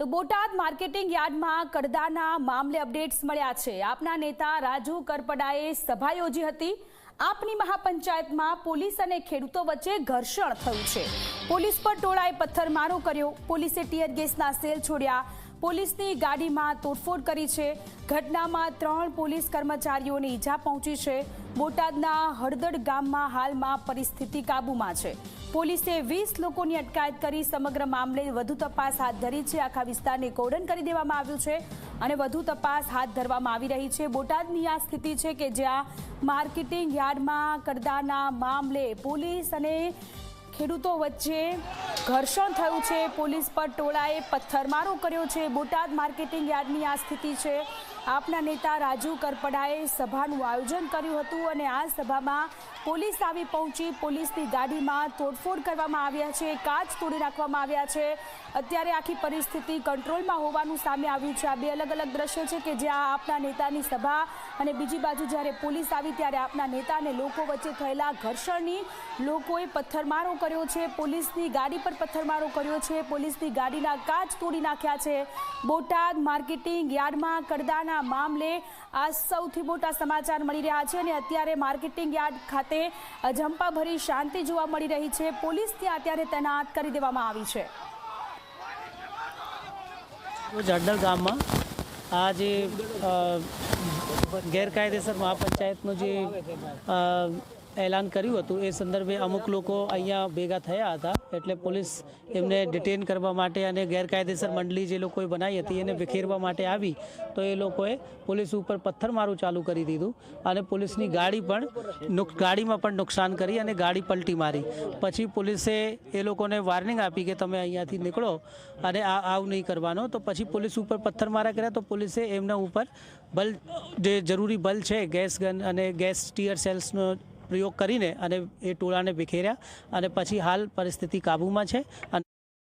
તો બોટાદ માર્કેટિંગ યાર્ડમાં કડદાના મામલે અપડેટ્સ મળ્યા છે. આપના નેતા રાજુ કરપડાએ સભા યોજી હતી. આપની મહાપંચાયતમાં પોલીસ અને ખેડૂતો વચ્ચે ઘર્ષણ થયું છે. પોલીસ પર ટોળાએ પથ્થરમારો કર્યો. પોલીસે ટીયર ગેસના સેલ છોડ્યા. પોલીસની ગાડીમાં તોડફોડ કરી છે. ઘટનામાં ત્રણ પોલીસ કર્મચારીઓને ઈજા પહોંચી છે. બોટાદના હળદડ ગામમાં હાલમાં પરિસ્થિતિ કાબૂમાં છે. પોલીસે વીસ લોકોની અટકાયત કરી સમગ્ર મામલે વધુ તપાસ હાથ ધરી છે. આખા વિસ્તારને કોર્ડન કરી દેવામાં આવ્યું છે અને વધુ તપાસ હાથ ધરવામાં આવી રહી છે. બોટાદની આ સ્થિતિ છે કે જ્યાં માર્કેટિંગ યાર્ડમાં કરદાના મામલે પોલીસ અને ખેડૂતો વચ્ચે ઘર્ષણ થયું છે. પોલીસ પર ટોળાએ પથ્થરમારો કર્યો છે. બોટાદ માર્કેટિંગ યાર્ડની આ સ્થિતિ છે. આપના નેતા રાજુ કરપડાએ સભાનું આયોજન કર્યું હતું અને આ સભામાં પોલીસ આવી પહોંચી પોલીસની ગાડીમાં તોડફોડ કરવામાં આવ્યા છે, કાચ તોડી નાખવામાં આવ્યા છે. અત્યારે આખી પરિસ્થિતિ કંટ્રોલમાં હોવાનું સામે આવ્યું છે. આ બે અલગ અલગ દ્રશ્યો છે કે જ્યાં આપના નેતાની સભા અને બીજી બાજુ જ્યારે પોલીસ આવી ત્યારે આપના નેતા અને લોકો વચ્ચે થયેલા ઘર્ષણની લોકોએ પથ્થરમારો કર્યો છે. પોલીસની ગાડી પર પથ્થરમારો કર્યો છે. પોલીસની ગાડીના કાચ તોડી નાખ્યા છે. બોટાદ માર્કેટિંગ યાર્ડમાં કરદાના મામલે આ સૌથી મોટા સમાચાર મળી રહ્યા છે અને અત્યારે માર્કેટિંગ યાર્ડ ખાતે અજંપાભરી શાંતિ જોવા મળી રહી છે. પોલીસ ત્યાં અત્યારે તૈનાત કરી દેવામાં આવી છે. જડલ ગામમાં આ જે ગેરકાયદેસર મહાપંચાયતનું જે એલાન કર્યું હતું. એ સંદર્ભે અમુક લોકો અહીંયા ભેગા થયા હતા. એટલે પોલીસ એમને ડિટેન કરવા માટે અને ગેરકાયદેસર મંડળી જે લોકોએ બનાવી હતી એને વિખેરવા માટે આવી તો એ લોકોએ પોલીસ ઉપર પથ્થરમારું ચાલુ કરી દીધું અને પોલીસની ગાડી પણ ગાડીમાં પણ નુકસાન કરી અને ગાડી પલટી મારી. પછી પોલીસે એ લોકોને વાર્નિંગ આપી કે તમે અહીંયાથી નીકળો અને આ, આવું નહીં કરવાનો. તો પછી પોલીસ ઉપર પથ્થરમારા કર્યા તો પોલીસે એમના ઉપર બલ, જે જરૂરી બલ છે, ગેસ ગન અને ગેસ ટીયર સેલ્સનો પ્રયોગ કરીને અને એ ટોળાને વિખેર્યા અને પછી હાલ પરિસ્થિતિ કાબૂમાં છે. અને